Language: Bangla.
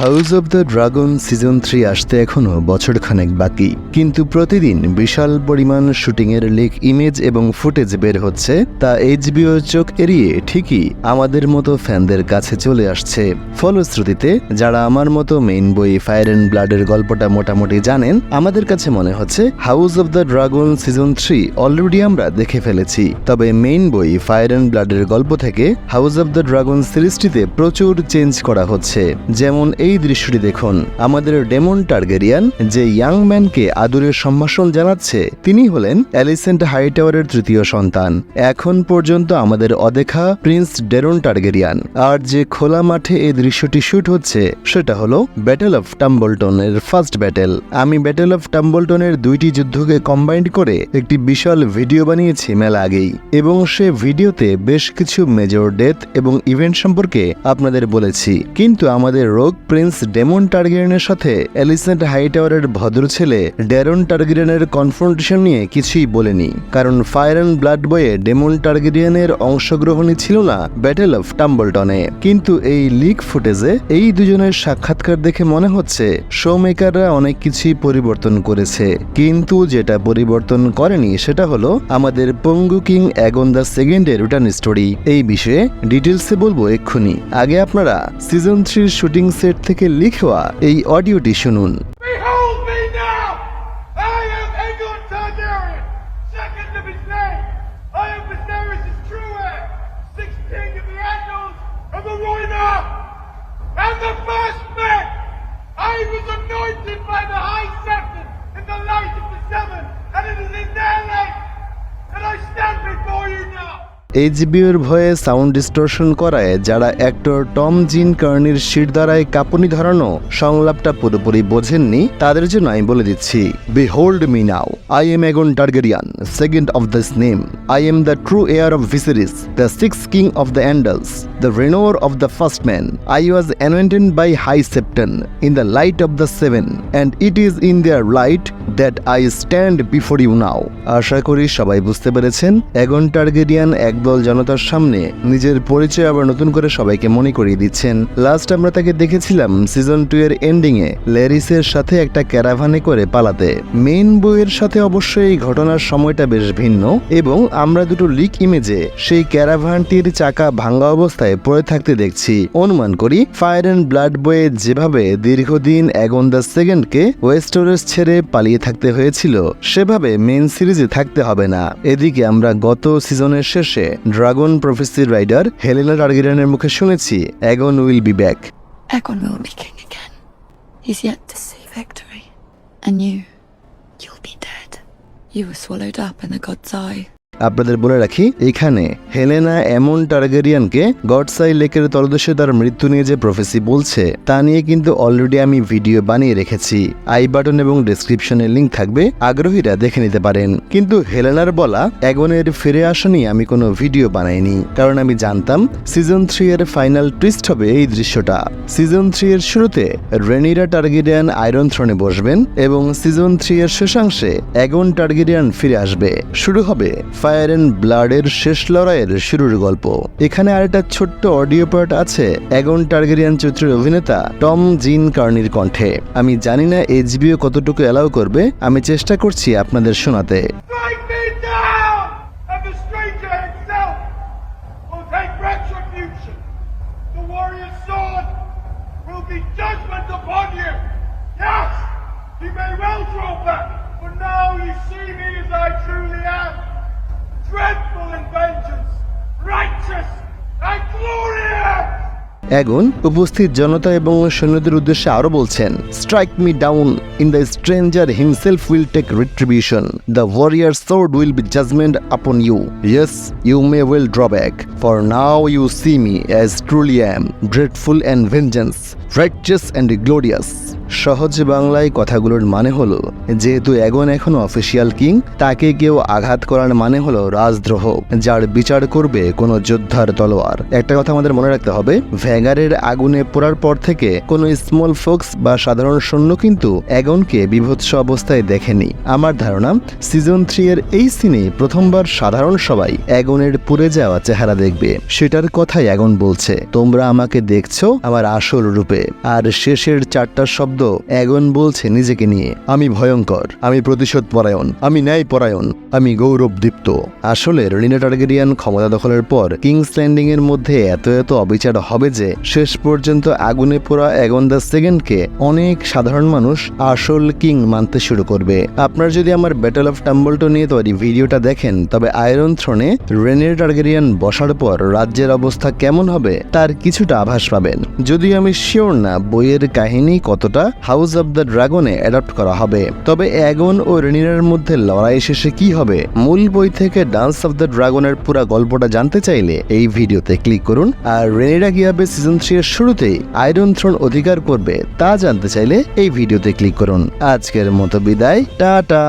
House of the Dragon season three আসতে এখনও বছরখানেক বাকি। কিন্তু প্রতিদিন বিশাল পরিমাণ শুটিংয়ের লিক ইমেজ এবং ফুটেজ বের হচ্ছে, তা এইচবিও চোখ এড়িয়ে ঠিকই আমাদের মতো ফ্যানদের কাছে চলে আসছে। ফলশ্রুতিতে, যারা আমার মতো মেইন বই ফায়ার অ্যান্ড ব্লাডের গল্পটা মোটামুটি জানেন, আমাদের কাছে মনে হচ্ছে House of the Dragon season three already আমরা দেখে ফেলেছি। তবে মেইন বই ফায়ার অ্যান্ড ব্লাডের গল্প থেকে হাউস অব দ্য ড্রাগন সিরিজটিতে প্রচুর চেঞ্জ করা হচ্ছে। যেমন এই দৃশ্যটি দেখুন। আমাদের ডেমন টার্গেরিয়ান, যে ইয়াং ম্যানকে আদরের সম্ভাষণ জানাচ্ছে, তিনি হলেন অ্যালিসেন্ট হাইটাওয়ারের তৃতীয় সন্তান। এখন পর্যন্ত আমাদের অদেখা প্রিন্স ডেরন টার্গেরিয়ান। আর যে খোলা মাঠে এই দৃশ্যটি শুট হচ্ছে, সেটা হলো ব্যাটেল অফ টাম্বলটনের ফার্স্ট ব্যাটেল। আমি ব্যাটেল অফ টাম্বলটনের দুইটি যুদ্ধকে কম্বাইন্ড করে একটি বিশাল ভিডিও বানিয়েছি মেলা আগেই। এবং সে ভিডিওতে বেশ কিছু মেজর ডেথ এবং ইভেন্ট সম্পর্কে আপনাদের বলেছি। কিন্তু আমাদের রোগ প্রিন্স ডেমন টার্গেরিয়ানের সাথে অ্যালিসেন্ট হাইটাওয়ারের ভদ্র ছেলে ড্যারন টার্গেরিয়ানের কনফ্রন্টেশন নিয়ে কিছুই বলেনি। কারণ ফায়ার অ্যান্ড ব্লাড বয়ে ডেমন টার্গেরিয়ানের অংশগ্রহণই ছিল না ব্যাটেল অফ টাম্বলটনে কিন্তু এই লিক ফুটেজে এই দুজনের সাক্ষাৎকার দেখে মনে হচ্ছে শো মেকাররা অনেক কিছুই পরিবর্তন করেছে। কিন্তু যেটা পরিবর্তন করেনি সেটা হলো আমাদের পঙ্গু কিং অ্যাগন দ্য সেকেন্ডের রিটার্ন স্টোরি এই বিষয়ে ডিটেলসে বলব এক্ষুনি। আগে আপনারা সিজন থ্রির শুটিং সেট থেকে লিখোয়া এই অডিওটি শুনুন। এইচবিওর ভয়ে সাউন্ড ডিস্টোরশন করায় যারা অ্যাক্টর টম জিন কার্নির শির দ্বারায় কাঁপুনি ধরানো সংলাপটা পুরোপুরি বোঝেননি, তাদের জন্য আমি বলে দিচ্ছি behold me now I am Aegon Targaryen second of this name I am the true heir of Viserys the six king of the Andals the Rhoynar of the first man I was anointed by high Septon in the light of the seven and it is in their light that I stand before you now আশা করি সবাই বুঝতে পেরেছেন এগন টার্গেরিয়ান একদল জনতার সামনে নিজের পরিচয় আবার নতুন করে সবাইকে মনে করিয়ে দিচ্ছেন। লাস্ট আমরা তাকে দেখেছিলাম সিজন টু এর এন্ডিং এ ল্যারিসের সাথে একটা ক্যারাভানে করে পালাতে। মেইন বইয়ের সাথে অবশ্যই এই ঘটনার সময়টা বেশ ভিন্ন এবং আমরা দুটো লিক ইমেজে সেই ক্যারাভানটির চাকা ভাঙ্গা অবস্থায় পড়ে থাকতে দেখছি। অনুমান করি ফায়ার অ্যান্ড ব্লাড বয়ে যেভাবে দীর্ঘদিন অ্যাগন দ্য সেকেন্ডকে ওয়েস্টোরেস ছেড়ে পালিয়ে থাকতে হয়েছিল, সেভাবে মেন সিরিজে থাকতে হবে না। এদিকে আমরা গত সিজনের শেষে ড্রাগন প্রফেসির রাইডার হেলেনা টার্গেরিয়ানের মুখে শুনেছি Aegon will be back Aegon will be king again. He's yet to see victory. And you, you'll be dead. You were swallowed up in the god's eye. আপনাদের বলে রাখি, এখানে হেলেনা এমন টার্গেরিয়ানকে গডসাই লেকের তলদেশে তার মৃত্যু নিয়ে যে প্রফেসি বলছে, তা নিয়ে কিন্তু অলরেডি আমি ভিডিও বানিয়ে রেখেছি। আই বাটন এবং ডেসক্রিপশনে লিংক থাকবে, আগ্রহীরা দেখে নিতে পারেন। কিন্তু হেলেনার বলা অ্যাগনের ফিরে আসা নিয়ে আমি কোনো ভিডিও বানাইনি। কারণ আমি জানতাম সিজন থ্রি এর ফাইনাল টুইস্ট হবে এই দৃশ্যটা। সিজন থ্রি এর শুরুতে রেনিরা টার্গেরিয়ান আয়রন থ্রোনে বসবেন এবং সিজন থ্রি এর শেষাংশে অ্যাগন টার্গেরিয়ান ফিরে আসবে। শুরু হবে ফায়ার ফায়ার অ্যান্ড ব্লাডের শেষ লড়াইয়ের শুরুর গল্প। এখানে আর একটা ছোট্ট অডিও পার্ট আছে অ্যাগন টার্গেরিয়ান চরিত্রের অভিনেতা টম জিন কার্নির কণ্ঠে। আমি জানি না এইচবিও কতটুকু অ্যালাউ করবে আমি চেষ্টা করছি আপনাদের শোনাতে। He may well draw back, but now you see me as I truly am. Aegon উপস্থিত জনতা এবং সৈন্যদের উদ্দেশ্যে আরও বলছেন strike me down in the stranger himself will take retribution the warrior sword will be judgment upon you yes you may will draw back for now you see me as truly am dreadful and vengeance righteous and glorious সহজ বাংলায় কথাগুলোর মানে হলো, যেহেতু অ্যাগন এখনও অফিসিয়াল কিং তাকে কেউ আঘাত করার মানে হলো রাজদ্রোহ, যার বিচার করবে কোনো যোদ্ধার তলোয়ার। একটা কথা আমাদের মনে রাখতে হবে ভ্যাগারের আগুনে পোড়ার পর থেকে কোনো স্মল ফোক্স বা সাধারণ সৈন্য কিন্তু অ্যাগনকে বিভৎস অবস্থায় দেখেনি। আমার ধারণা সিজন থ্রি এর এই সিনে প্রথমবার সাধারণ সবাই অ্যাগনের পুড়ে যাওয়া চেহারা দেখবে। সেটার কথাই অ্যাগন বলছে, তোমরা আমাকে দেখছ, আমার আসল রূপে। আর শেষের চারটা শব্দ অ্যাগন বলছে নিজেকে নিয়ে। আমি ভয়ঙ্কর, আমি প্রতিশোধ পরায়ণ আমি ন্যায় পরায়ণ আমি গৌরবদীপ্ত। আসলে রিনা টার্গেরিয়ান ক্ষমতা দখলের পর কিংস ল্যান্ডিং এর মধ্যে এত এত অবিচার হবে যে শেষ পর্যন্ত আগুনে পোড়া অ্যাগন দ্য সেকেন্ডকে অনেক সাধারণ মানুষ আসল কিং মানতে শুরু করবে। আপনার যদি আমার ব্যাটেল অফ টাম্বলটো নিয়ে তৈরি ভিডিওটা দেখেন, তবে আয়রন থ্রোনে রেনের টার্গেরিয়ান বসার পর রাজ্যের অবস্থা কেমন হবে, তার কিছুটা আভাস পাবেন। যদিও আমি শিওর না বইয়ের কাহিনী কতটা হাউস অব দ্য ড্রাগনে অ্যাডাপ্ট করা হবে? তবে অ্যাগন ও রেনিনার মধ্যে লড়াই শেষে কি হবে? মূল বই থেকে ডান্স অফ দ্য ড্রাগনের পুরো গল্পটা জানতে চাইলে এই ভিডিওতে ক্লিক করুন আর রেনিরা কীভাবে সিজন থ্রি এর শুরুতেই আয়রন থ্রোন অধিকার করবে তা জানতে চাইলে এই ভিডিওতে ক্লিক করুন। আজকের মতো বিদায়, টাটা।